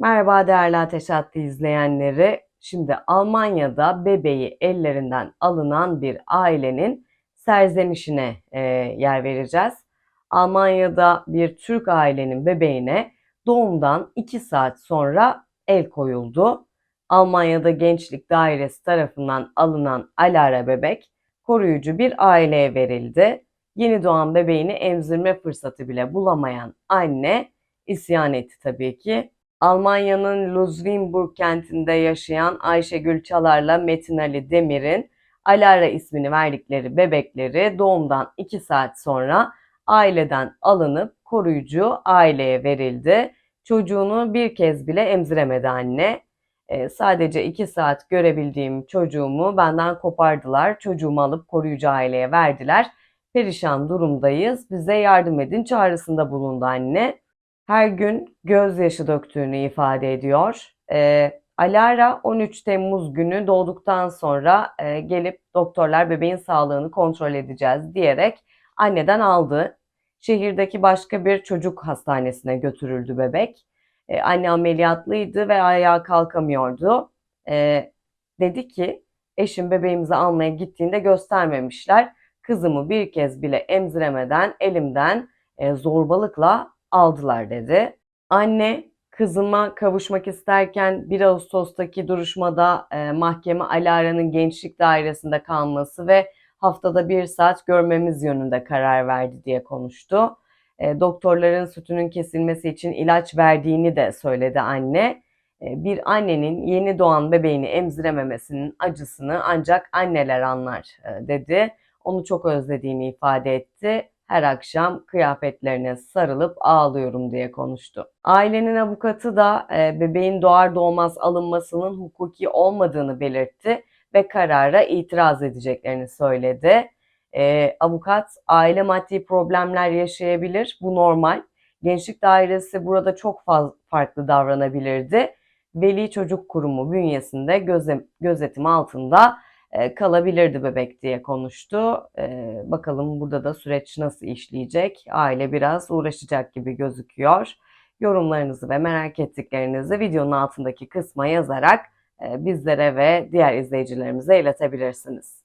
Merhaba değerli Ateş Hattı izleyenleri. Şimdi Almanya'da bebeği ellerinden alınan bir ailenin serzenişine e, yer vereceğiz. Almanya'da bir Türk ailenin bebeğine doğumdan 2 saat sonra el koyuldu. Almanya'da Gençlik Dairesi tarafından alınan Alara bebek koruyucu bir aileye verildi. Yeni doğan bebeğini emzirme fırsatı bile bulamayan anne isyan etti tabii ki. Almanya'nın Ludwigsburg kentinde yaşayan Ayşegül Çalar'la Metin Ali Demir'in Alara ismini verdikleri bebekleri doğumdan 2 saat sonra aileden alınıp koruyucu aileye verildi. Çocuğunu bir kez bile emziremedi anne. Ee, sadece 2 saat görebildiğim çocuğumu benden kopardılar. Çocuğumu alıp koruyucu aileye verdiler. Perişan durumdayız. Bize yardım edin çağrısında bulundu anne her gün gözyaşı döktüğünü ifade ediyor. E, Alara 13 Temmuz günü doğduktan sonra e, gelip doktorlar bebeğin sağlığını kontrol edeceğiz diyerek anneden aldı. Şehirdeki başka bir çocuk hastanesine götürüldü bebek. E, anne ameliyatlıydı ve ayağa kalkamıyordu. E, dedi ki eşim bebeğimizi almaya gittiğinde göstermemişler. Kızımı bir kez bile emziremeden elimden e, zorbalıkla aldılar dedi. Anne kızıma kavuşmak isterken 1 Ağustos'taki duruşmada e, mahkeme Alara'nın gençlik dairesinde kalması ve haftada bir saat görmemiz yönünde karar verdi diye konuştu. E, doktorların sütünün kesilmesi için ilaç verdiğini de söyledi anne. E, bir annenin yeni doğan bebeğini emzirememesinin acısını ancak anneler anlar e, dedi. Onu çok özlediğini ifade etti her akşam kıyafetlerine sarılıp ağlıyorum diye konuştu. Ailenin avukatı da e, bebeğin doğar doğmaz alınmasının hukuki olmadığını belirtti ve karara itiraz edeceklerini söyledi. E, avukat aile maddi problemler yaşayabilir, bu normal. Gençlik dairesi burada çok fazla farklı davranabilirdi. Veli Çocuk Kurumu bünyesinde gözetim altında kalabilirdi bebek diye konuştu. Bakalım burada da süreç nasıl işleyecek? Aile biraz uğraşacak gibi gözüküyor. Yorumlarınızı ve merak ettiklerinizi videonun altındaki kısma yazarak bizlere ve diğer izleyicilerimize iletebilirsiniz.